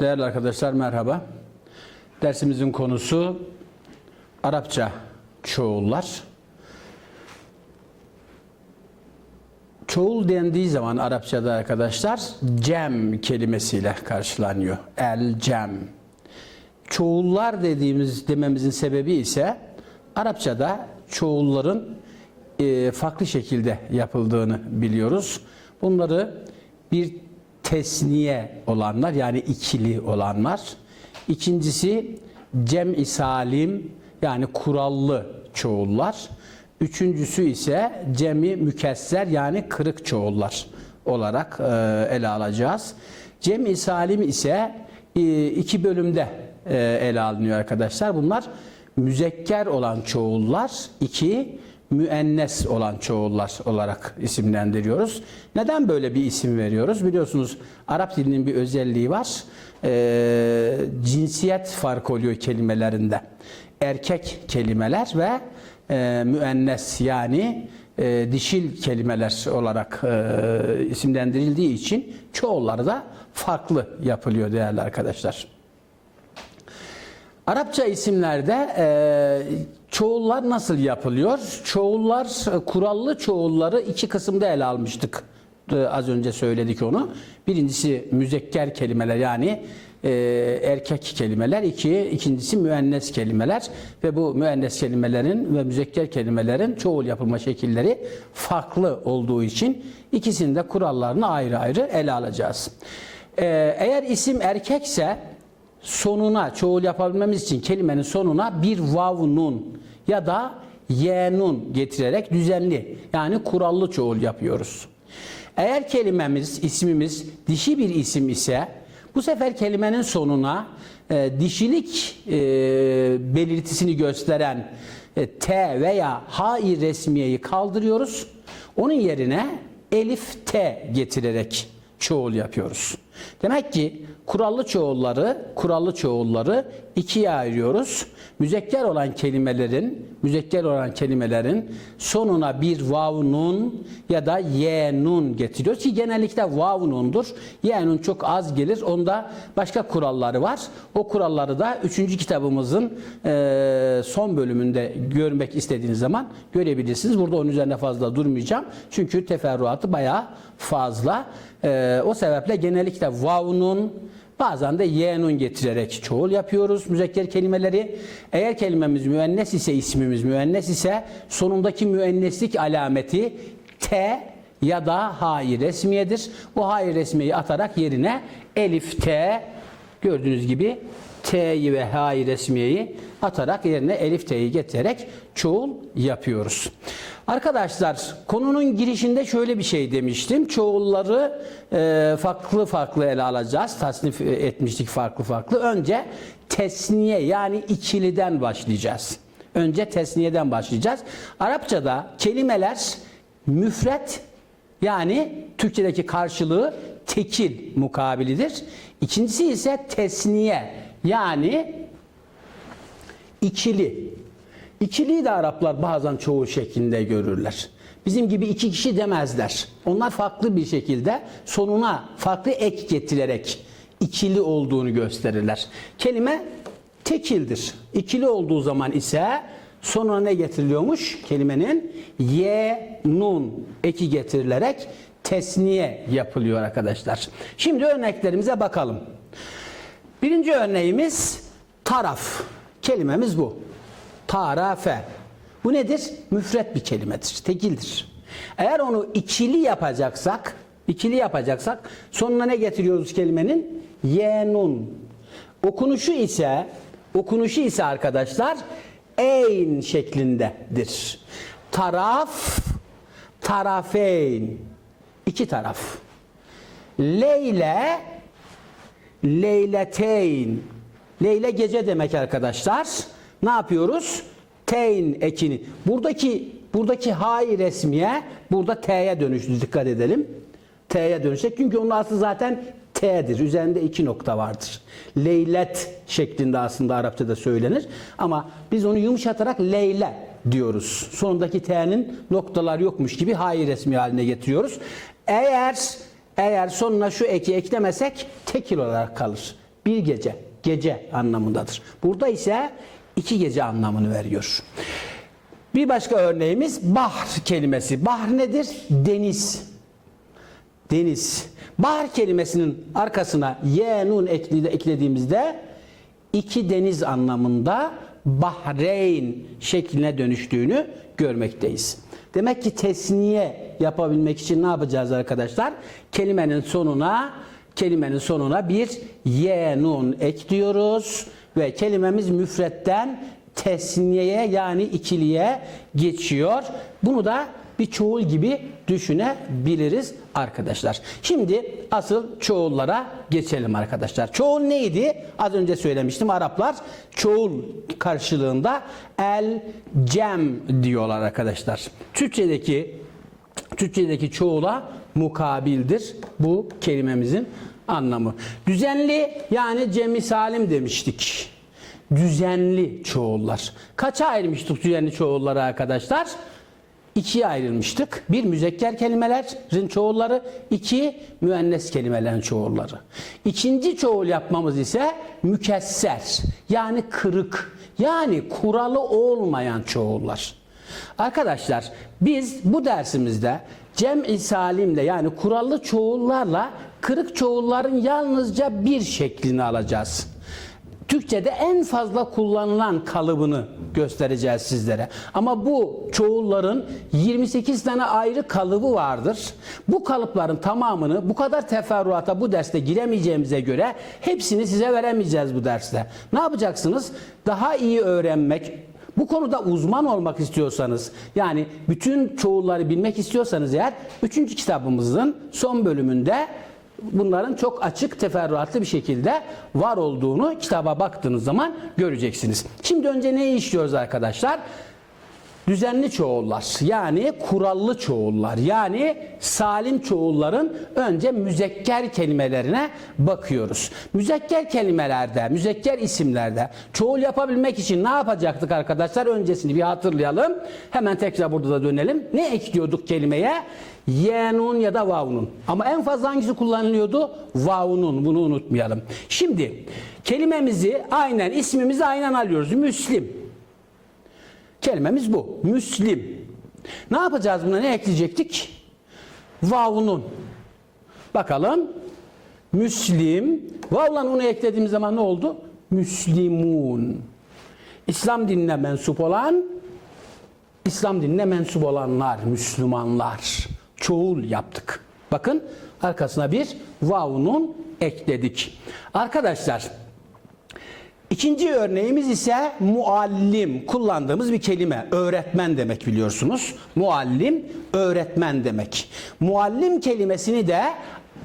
Değerli arkadaşlar merhaba. Dersimizin konusu Arapça çoğullar. Çoğul dendiği zaman Arapçada arkadaşlar cem kelimesiyle karşılanıyor. El cem. Çoğullar dediğimiz dememizin sebebi ise Arapçada çoğulların e, farklı şekilde yapıldığını biliyoruz. Bunları bir tesniye olanlar yani ikili olanlar. İkincisi cem-i salim yani kurallı çoğullar. Üçüncüsü ise cemi mükesser yani kırık çoğullar olarak e, ele alacağız. Cem-i salim ise e, iki bölümde e, ele alınıyor arkadaşlar. Bunlar müzekker olan çoğullar, iki müennes olan çoğullar olarak isimlendiriyoruz. Neden böyle bir isim veriyoruz? Biliyorsunuz Arap dilinin bir özelliği var. E, cinsiyet farkı oluyor kelimelerinde. Erkek kelimeler ve e, müennes yani e, dişil kelimeler olarak e, isimlendirildiği için çoğulları da farklı yapılıyor değerli arkadaşlar. Arapça isimlerde e, çoğullar nasıl yapılıyor? Çoğullar, e, kurallı çoğulları iki kısımda ele almıştık. E, az önce söyledik onu. Birincisi müzekker kelimeler yani e, erkek kelimeler. İki, ikincisi müennes kelimeler. Ve bu müennes kelimelerin ve müzekker kelimelerin çoğul yapılma şekilleri farklı olduğu için ikisinin de kurallarını ayrı ayrı ele alacağız. E, eğer isim erkekse sonuna çoğul yapabilmemiz için kelimenin sonuna bir vav nun ya da ye nun getirerek düzenli yani kurallı çoğul yapıyoruz. Eğer kelimemiz, ismimiz dişi bir isim ise bu sefer kelimenin sonuna e, dişilik e, belirtisini gösteren e, T veya H-i resmiyeyi kaldırıyoruz. Onun yerine elif T getirerek çoğul yapıyoruz. Demek ki kurallı çoğulları, kurallı çoğulları ikiye ayırıyoruz. Müzekker olan kelimelerin, müzekker olan kelimelerin sonuna bir vav nun ya da ye nun getiriyoruz ki genellikle vav nundur. Ye nun çok az gelir. Onda başka kuralları var. O kuralları da 3. kitabımızın son bölümünde görmek istediğiniz zaman görebilirsiniz. Burada onun üzerine fazla durmayacağım. Çünkü teferruatı bayağı fazla. O sebeple genellikle vavnun bazen de yenun getirerek çoğul yapıyoruz müzekker kelimeleri. Eğer kelimemiz müennes ise ismimiz müennes ise sonundaki müenneslik alameti T ya da Ha'yı resmiyedir. Bu Ha'yı resmiyeyi atarak yerine elif T gördüğünüz gibi T'yi ve H'yi resmiyeyi atarak yerine elif T'yi getirerek çoğul yapıyoruz. Arkadaşlar konunun girişinde şöyle bir şey demiştim. Çoğulları e, farklı farklı ele alacağız. Tasnif etmiştik farklı farklı. Önce tesniye yani ikiliden başlayacağız. Önce tesniyeden başlayacağız. Arapçada kelimeler müfret yani Türkçedeki karşılığı tekil mukabilidir. İkincisi ise tesniye yani ikili. İkiliyi de Araplar bazen çoğu şeklinde görürler. Bizim gibi iki kişi demezler. Onlar farklı bir şekilde sonuna farklı ek getirerek ikili olduğunu gösterirler. Kelime tekildir. İkili olduğu zaman ise sonuna ne getiriliyormuş? Kelimenin ye, nun eki getirilerek tesniye yapılıyor arkadaşlar. Şimdi örneklerimize bakalım. Birinci örneğimiz taraf. Kelimemiz bu. Tarafe. Bu nedir? Müfret bir kelimedir. Tekildir. Eğer onu ikili yapacaksak, ikili yapacaksak sonuna ne getiriyoruz kelimenin? Yenun. Okunuşu ise okunuşu ise arkadaşlar eyn şeklindedir. Taraf tarafeyn. iki taraf. Leyle leyleteyn. Leyle gece demek arkadaşlar. Ne yapıyoruz? Teyn ekini. Buradaki buradaki hay resmiye burada t'ye dönüştü. Dikkat edelim. T'ye dönüşecek. Çünkü onun aslı zaten T'dir. Üzerinde iki nokta vardır. Leylet şeklinde aslında Arapçada söylenir. Ama biz onu yumuşatarak leyle diyoruz. Sonundaki T'nin noktalar yokmuş gibi hay resmi haline getiriyoruz. Eğer eğer sonuna şu eki eklemesek tekil olarak kalır. bir gece, gece anlamındadır. Burada ise iki gece anlamını veriyor. Bir başka örneğimiz bahr kelimesi. Bahr nedir? Deniz. Deniz. Bahr kelimesinin arkasına yenun eklediğimizde iki deniz anlamında Bahreyn şekline dönüştüğünü görmekteyiz. Demek ki tesniye yapabilmek için ne yapacağız arkadaşlar? Kelimenin sonuna kelimenin sonuna bir yenun ekliyoruz ve kelimemiz müfretten tesniyeye yani ikiliye geçiyor. Bunu da bir çoğul gibi düşünebiliriz arkadaşlar. Şimdi asıl çoğullara geçelim arkadaşlar. Çoğul neydi? Az önce söylemiştim. Araplar çoğul karşılığında el cem diyorlar arkadaşlar. Türkçedeki Türkçedeki çoğula mukabildir bu kelimemizin anlamı. Düzenli yani cemi salim demiştik. Düzenli çoğullar. Kaça ayırmıştık düzenli çoğulları arkadaşlar? İkiye ayrılmıştık. Bir müzekker kelimelerin çoğulları, iki müennes kelimelerin çoğulları. İkinci çoğul yapmamız ise mükesser yani kırık yani kuralı olmayan çoğullar. Arkadaşlar biz bu dersimizde cem-i salimle yani kurallı çoğullarla kırık çoğulların yalnızca bir şeklini alacağız. Türkçe'de en fazla kullanılan kalıbını göstereceğiz sizlere. Ama bu çoğulların 28 tane ayrı kalıbı vardır. Bu kalıpların tamamını bu kadar teferruata bu derste giremeyeceğimize göre hepsini size veremeyeceğiz bu derste. Ne yapacaksınız? Daha iyi öğrenmek, bu konuda uzman olmak istiyorsanız yani bütün çoğulları bilmek istiyorsanız eğer 3. kitabımızın son bölümünde bunların çok açık teferruatlı bir şekilde var olduğunu kitaba baktığınız zaman göreceksiniz. Şimdi önce ne işliyoruz arkadaşlar? Düzenli çoğullar yani kurallı çoğullar yani salim çoğulların önce müzekker kelimelerine bakıyoruz. Müzekker kelimelerde, müzekker isimlerde çoğul yapabilmek için ne yapacaktık arkadaşlar? Öncesini bir hatırlayalım. Hemen tekrar burada da dönelim. Ne ekliyorduk kelimeye? Yenun ya da vavnun. Ama en fazla hangisi kullanılıyordu? Vavnun. Bunu unutmayalım. Şimdi kelimemizi aynen, ismimizi aynen alıyoruz. Müslim. Kelimemiz bu. Müslim. Ne yapacağız buna? Ne ekleyecektik? Vavunun. Bakalım. Müslim. Vavla onu eklediğimiz zaman ne oldu? Müslimun. İslam dinine mensup olan, İslam dinine mensup olanlar, Müslümanlar. Çoğul yaptık. Bakın arkasına bir vavunun ekledik. Arkadaşlar İkinci örneğimiz ise muallim kullandığımız bir kelime. Öğretmen demek biliyorsunuz. Muallim öğretmen demek. Muallim kelimesini de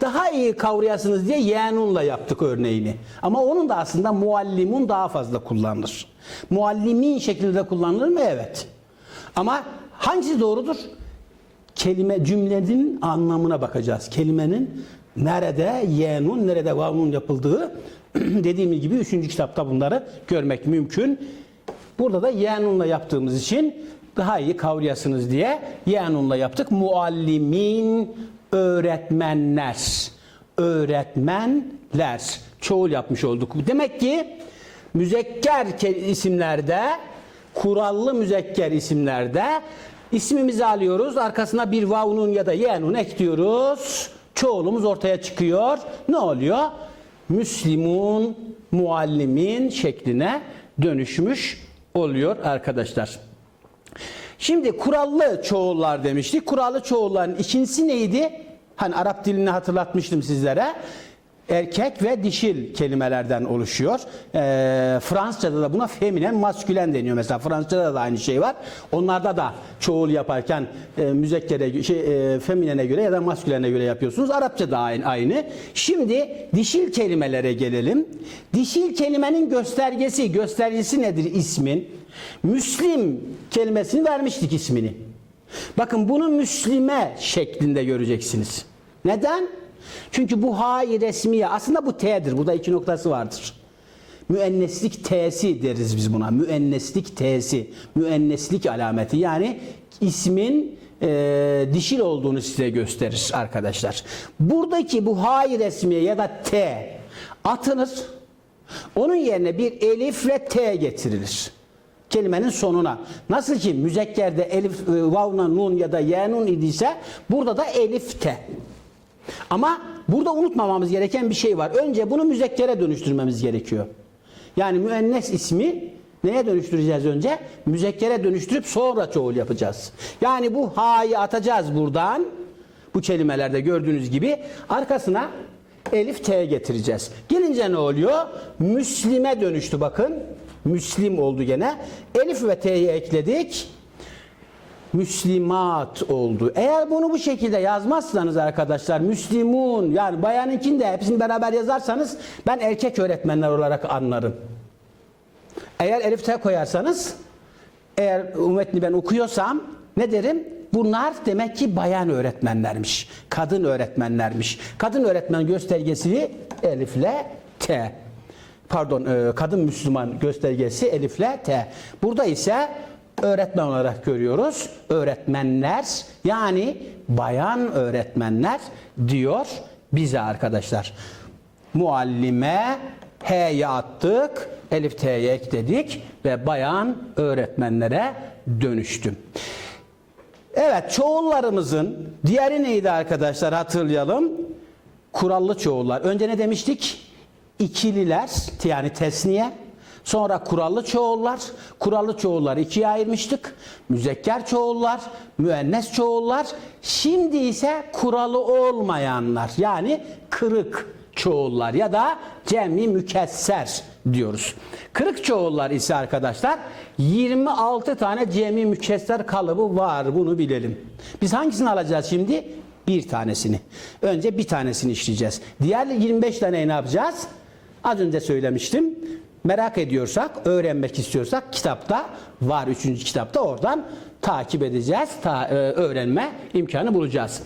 daha iyi kavrayasınız diye yenunla yaptık örneğini. Ama onun da aslında muallimun daha fazla kullanılır. Muallimin şeklinde kullanılır mı? Evet. Ama hangisi doğrudur? Kelime cümlenin anlamına bakacağız. Kelimenin nerede yenun, nerede vavnun yapıldığı dediğim gibi 3. kitapta bunları görmek mümkün. Burada da yenunla yaptığımız için daha iyi kavrayasınız diye yenunla yaptık. Muallimin öğretmenler. Öğretmenler. Çoğul yapmış olduk. Demek ki müzekker ke- isimlerde kurallı müzekker isimlerde ismimizi alıyoruz. Arkasına bir vavnun ya da yenun ekliyoruz. Çoğulumuz ortaya çıkıyor. Ne oluyor? Müslimun, muallimin şekline dönüşmüş oluyor arkadaşlar. Şimdi kurallı çoğullar demiştik. Kurallı çoğulların ikincisi neydi? Hani Arap dilini hatırlatmıştım sizlere. Erkek ve dişil kelimelerden oluşuyor. Ee, Fransızca'da da buna feminen, maskülen deniyor mesela. Fransızca'da da aynı şey var. Onlarda da çoğul yaparken e, müzekkere, şey, e, feminene göre ya da maskülene göre yapıyorsunuz. Arapça da aynı. Şimdi dişil kelimelere gelelim. Dişil kelimenin göstergesi, göstergesi nedir ismin? Müslim kelimesini vermiştik ismini. Bakın bunu Müslime şeklinde göreceksiniz. Neden? Çünkü bu hay resmiye aslında bu T'dir. Burada iki noktası vardır. Müenneslik T'si deriz biz buna. Müenneslik T'si. Müenneslik alameti. Yani ismin e, dişil olduğunu size gösterir arkadaşlar. Buradaki bu hay resmiye ya da T atınır. Onun yerine bir elif ve t getirilir. Kelimenin sonuna. Nasıl ki müzekkerde elif, e, vavna, nun ya da yenun idiyse burada da elif te. Ama burada unutmamamız gereken bir şey var. Önce bunu müzekkere dönüştürmemiz gerekiyor. Yani müennes ismi neye dönüştüreceğiz önce? Müzekkere dönüştürüp sonra çoğul yapacağız. Yani bu ha'yı atacağız buradan. Bu kelimelerde gördüğünüz gibi arkasına elif t getireceğiz. Gelince ne oluyor? Müslime dönüştü bakın. Müslim oldu gene. Elif ve t'yi ekledik. Müslimat oldu. Eğer bunu bu şekilde yazmazsanız arkadaşlar Müslimun yani bayanınkini de hepsini beraber yazarsanız ben erkek öğretmenler olarak anlarım. Eğer elif t koyarsanız eğer metni ben okuyorsam ne derim? Bunlar demek ki bayan öğretmenlermiş. Kadın öğretmenlermiş. Kadın öğretmen göstergesi elifle t. Pardon, e, kadın Müslüman göstergesi elifle t. Burada ise öğretmen olarak görüyoruz. Öğretmenler yani bayan öğretmenler diyor bize arkadaşlar. Muallime H'ye attık, Elif T'ye ekledik ve bayan öğretmenlere dönüştüm. Evet çoğullarımızın diğeri neydi arkadaşlar hatırlayalım. Kurallı çoğullar. Önce ne demiştik? İkililer yani tesniye. Sonra kurallı çoğullar. Kurallı çoğulları ikiye ayırmıştık. Müzekker çoğullar, müennes çoğullar. Şimdi ise kuralı olmayanlar yani kırık çoğullar ya da cem'i mükesser diyoruz. Kırık çoğullar ise arkadaşlar 26 tane cem'i mükesser kalıbı var bunu bilelim. Biz hangisini alacağız şimdi? Bir tanesini. Önce bir tanesini işleyeceğiz. Diğer 25 taneyi ne yapacağız? Az önce söylemiştim. Merak ediyorsak, öğrenmek istiyorsak kitapta var 3. kitapta oradan takip edeceğiz. Ta, e, öğrenme imkanı bulacağız.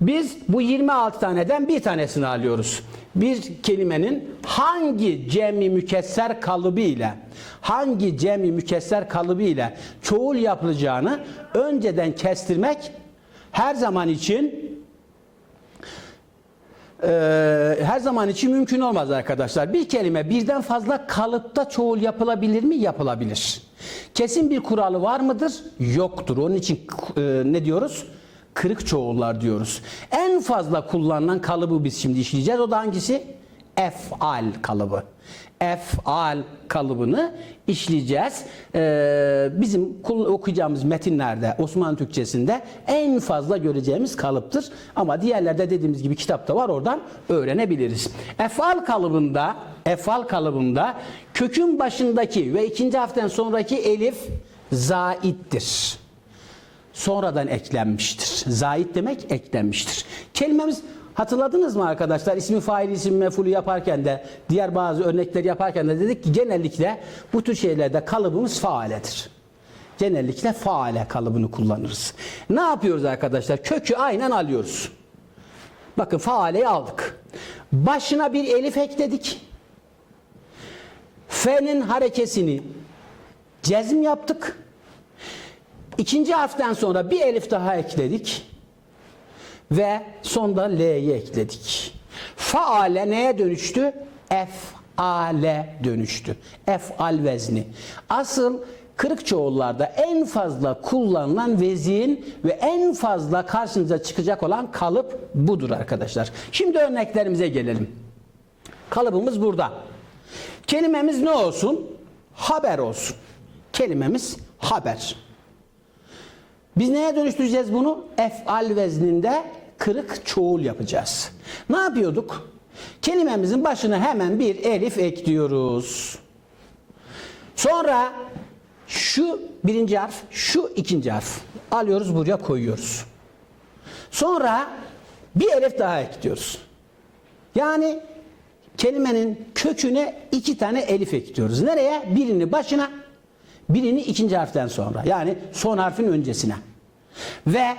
Biz bu 26 taneden bir tanesini alıyoruz. Bir kelimenin hangi cemi mükesser kalıbı ile hangi cemi mükesser kalıbı ile çoğul yapılacağını önceden kestirmek her zaman için ee, her zaman için mümkün olmaz arkadaşlar. Bir kelime birden fazla kalıpta çoğul yapılabilir mi? Yapılabilir. Kesin bir kuralı var mıdır? Yoktur. Onun için e, ne diyoruz? Kırık çoğullar diyoruz. En fazla kullanılan kalıbı biz şimdi işleyeceğiz. O da hangisi? Efal kalıbı. Efal kalıbını işleyeceğiz. Ee, bizim okuyacağımız metinlerde Osmanlı Türkçesinde en fazla göreceğimiz kalıptır. Ama diğerlerde dediğimiz gibi kitapta var oradan öğrenebiliriz. Efal kalıbında efal kalıbında kökün başındaki ve ikinci harften sonraki elif zaittir sonradan eklenmiştir. Zait demek eklenmiştir. Kelimemiz hatırladınız mı arkadaşlar? İsmi fail, isim mefulü yaparken de diğer bazı örnekleri yaparken de dedik ki genellikle bu tür şeylerde kalıbımız faaledir. Genellikle faale kalıbını kullanırız. Ne yapıyoruz arkadaşlar? Kökü aynen alıyoruz. Bakın faaleyi aldık. Başına bir elif ekledik. F'nin harekesini cezm yaptık. İkinci harften sonra bir elif daha ekledik. Ve sonda L'yi ekledik. Faale neye dönüştü? Ef'ale dönüştü. Ef'al vezni. Asıl kırık çoğullarda en fazla kullanılan vezin ve en fazla karşınıza çıkacak olan kalıp budur arkadaşlar. Şimdi örneklerimize gelelim. Kalıbımız burada. Kelimemiz ne olsun? Haber olsun. Kelimemiz haber. Biz neye dönüştüreceğiz bunu? Ef'al vezninde kırık çoğul yapacağız. Ne yapıyorduk? Kelimemizin başına hemen bir elif ekliyoruz. Sonra şu birinci harf, şu ikinci harf alıyoruz buraya koyuyoruz. Sonra bir elif daha ekliyoruz. Yani kelimenin köküne iki tane elif ekliyoruz. Nereye? Birini başına, birini ikinci harften sonra. Yani son harfin öncesine. Ve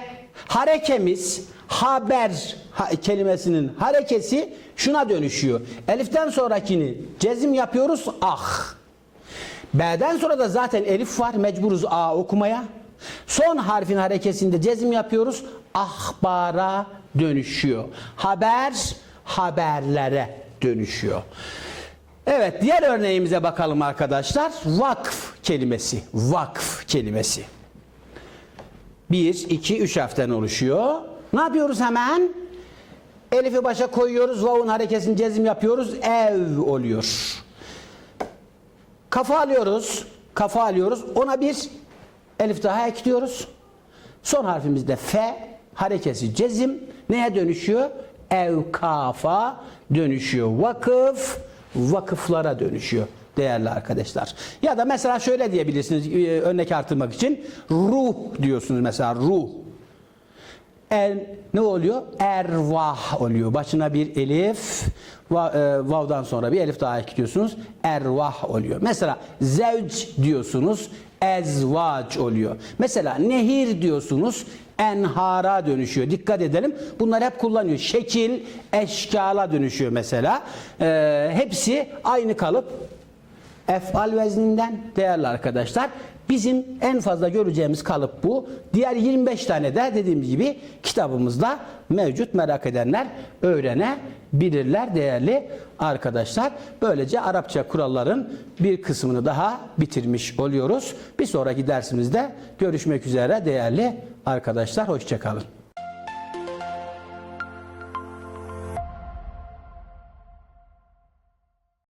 harekemiz haber ha- kelimesinin harekesi şuna dönüşüyor. Eliften sonrakini cezim yapıyoruz ah. B'den sonra da zaten elif var mecburuz A okumaya. Son harfin harekesinde cezim yapıyoruz. Ahbara dönüşüyor. Haber haberlere dönüşüyor. Evet diğer örneğimize bakalım arkadaşlar. Vakf kelimesi. Vakf kelimesi. 1, 2, 3 harften oluşuyor. Ne yapıyoruz hemen? Elif'i başa koyuyoruz. Vav'un harekesini cezim yapıyoruz. Ev oluyor. Kafa alıyoruz. Kafa alıyoruz. Ona bir elif daha ekliyoruz. Son harfimiz de F. Harekesi cezim. Neye dönüşüyor? Evkafa dönüşüyor. Vakıf vakıflara dönüşüyor değerli arkadaşlar. Ya da mesela şöyle diyebilirsiniz e, örnek artırmak için ruh diyorsunuz mesela ruh. Er, ne oluyor? Ervah oluyor. Başına bir elif, e, vav'dan sonra bir elif daha ekliyorsunuz. Ervah oluyor. Mesela zevc diyorsunuz, ezvac oluyor. Mesela nehir diyorsunuz, enhara dönüşüyor. Dikkat edelim. Bunlar hep kullanıyor. Şekil, eşkala dönüşüyor mesela. E, hepsi aynı kalıp efal vezninden değerli arkadaşlar. Bizim en fazla göreceğimiz kalıp bu. Diğer 25 tane de dediğim gibi kitabımızda mevcut. Merak edenler öğrenebilirler değerli arkadaşlar. Böylece Arapça kuralların bir kısmını daha bitirmiş oluyoruz. Bir sonraki dersimizde görüşmek üzere değerli arkadaşlar. Hoşçakalın.